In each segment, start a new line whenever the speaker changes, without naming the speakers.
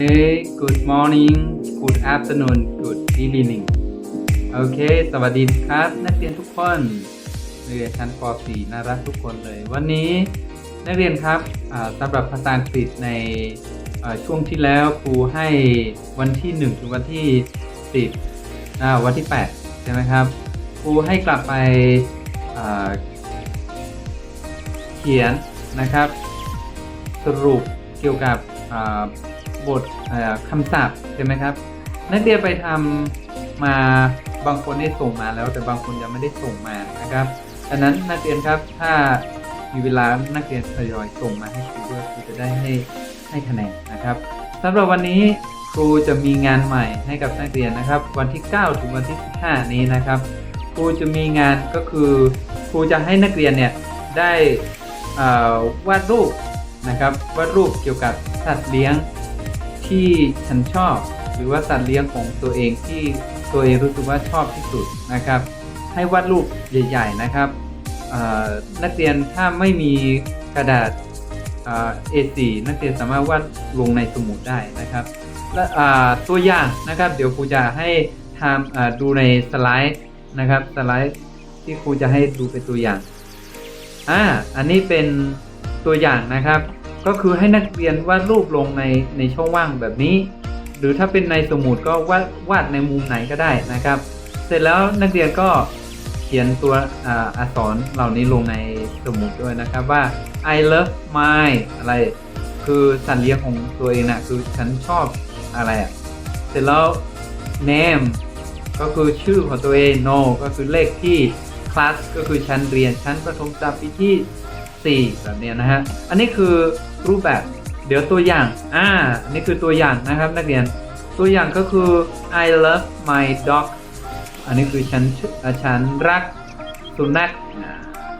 Hey good morning good afternoon good evening โอเค สวัสดีครับ นักเรียนทุกคนเรียนชั้นป .4 น่ารักทุกคนเลย วันนี้นักเรียนครับสำหรับภาษาอังกฤษในช่วงที่แล้วครูให้วันที่ 1 ถึงวันที่10วันที่ 8 ใช่ไหมครับ ครูให้กลับไปเขียนนะครับ สรุปเกี่ยวกับ บทอ่าคำศัพท์ใช่ไหมครับ นักเรียนไปทำมาบางคนได้ส่งมาแล้ว แต่บางคนยังไม่ได้ส่งมานะครับดังนั้นนักเรียนครับถ้ามีเวลานักเรียนทยอยส่งมาให้ครูด้วยครูจะได้ให้ให้คะแนนนะครับสำหรับวันนี้ครูจะมีงานใหม่ให้กับนักเรียนนะครับ วันที่ 9 ถึงวันที่ 15 นี้นะครับครูจะมีงานก็คือครูจะให้นักเรียนเนี่ยได้วาดรูปนะครับวาดรูปเกี่ยวกับสัตว์เลี้ยง ที่ฉันชอบ หรือว่าสัตว์เลี้ยงของตัวเองที่ตัวเองรู้สึกว่าชอบที่สุดนะครับ ให้วาดรูปใหญ่ ๆ นะครับนักเรียนถ้าไม่มีกระดาษ A4 นักเรียนสามารถวาดลงในสมุดได้นะครับ และตัวอย่างนะครับเดี๋ยวครูจะให้ทำดูในสไลด์นะครับสไลด์ที่ครูจะให้ดูเป็นตัวอย่างอ่าอันนี้เป็นตัวอย่างนะครับ ก็คือให้นักเรียนวาดรูปลงในในช่องว่างแบบนี้ หรือถ้าเป็นในสมุดก็วาดวาดในมุมไหนก็ได้นะครับ เสร็จแล้วนักเรียนก็เขียนตัวอักษรเหล่านี้ลงในสมุดด้วยนะครับว่า I love my อะไร คือสัตว์เลี้ยงของตัวเองนะคือฉันชอบอะไรอะ่ะเสร็จแล้ว name ก็คือชื่อของตัวเอง no ก็คือเลขที่ class ก็คือชั้นเรียนชั้นประถมศึกษาปีที่ 4 แบบนี้นะฮะ อันนี้คือรูปแบบ เดี๋ยวตัวอย่าง อ่า อันนี้คือตัวอย่างนะครับนักเรียน ตัวอย่างก็คือ I love my dog อันนี้คือฉันชื่อฉันรักสุนัข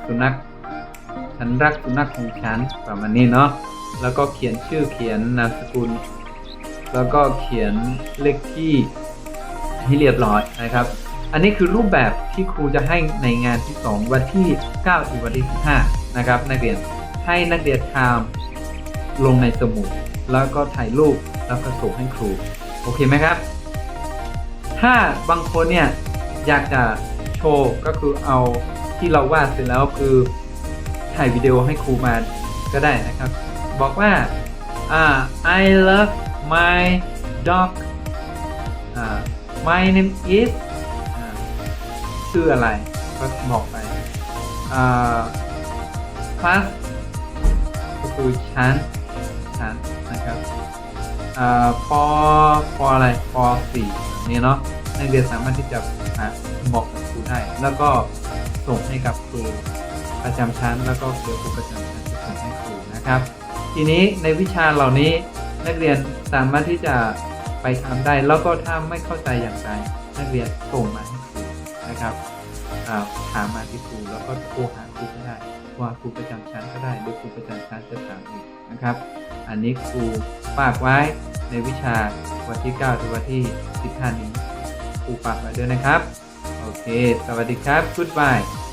สุนัข ฉันรักสุนัขของฉันประมาณนี้เนาะ แล้วก็เขียนชื่อเขียนนามสกุล แล้วก็เขียนเลขที่ให้เรียบร้อยนะครับ อันนี้คือรูปแบบที่ครูจะให้ในงานที่ 2 วันที่ 9 ถึงวันที่ 15 นะครับนักเรียนให้นักเรียนทำลงในสมุดแล้วก็ถ่ายรูปแล้วก็ส่งให้ครูโอเคไหมครับ ถ้าบางคนเนี่ยอยากจะโชว์ก็คือเอาที่เราวาดเสร็จแล้วคือถ่ายวิดีโอให้ครูมาก็ได้นะครับ บอกว่าอ่า I love my dog อ่า my name is ชื่ออะไรก็บอกไปอ่า class ก็คือชั้นชั้นนะครับอ่าปปออะไรปสี่นี้เนาะนักเรียนสามารถที่จะอ่าบอกกับครูได้ แล้วก็ส่งให้กับครูประจำชั้น แล้วก็เดี๋ยวครูประจำชั้นจะส่งให้ครูนะครับ ทีนี้ในวิชาเหล่านี้นักเรียนสามารถที่จะไปทำได้ แล้วก็ถ้าไม่เข้าใจอย่างไรนักเรียนส่งมาให้ครูนะครับ ถามมาที่ครูแล้วก็โทรหาครูก็ได้ ว่าครูประจำชั้นก็ได้หรือครูประจำชั้นจะถามอีกนะครับ อันนี้ครูฝากไว้ในวิชาวันที่ 9 ถึงวันที่ 15 นี้ครูฝากไว้ด้วยนะครับ โอเค สวัสดีครับ goodbye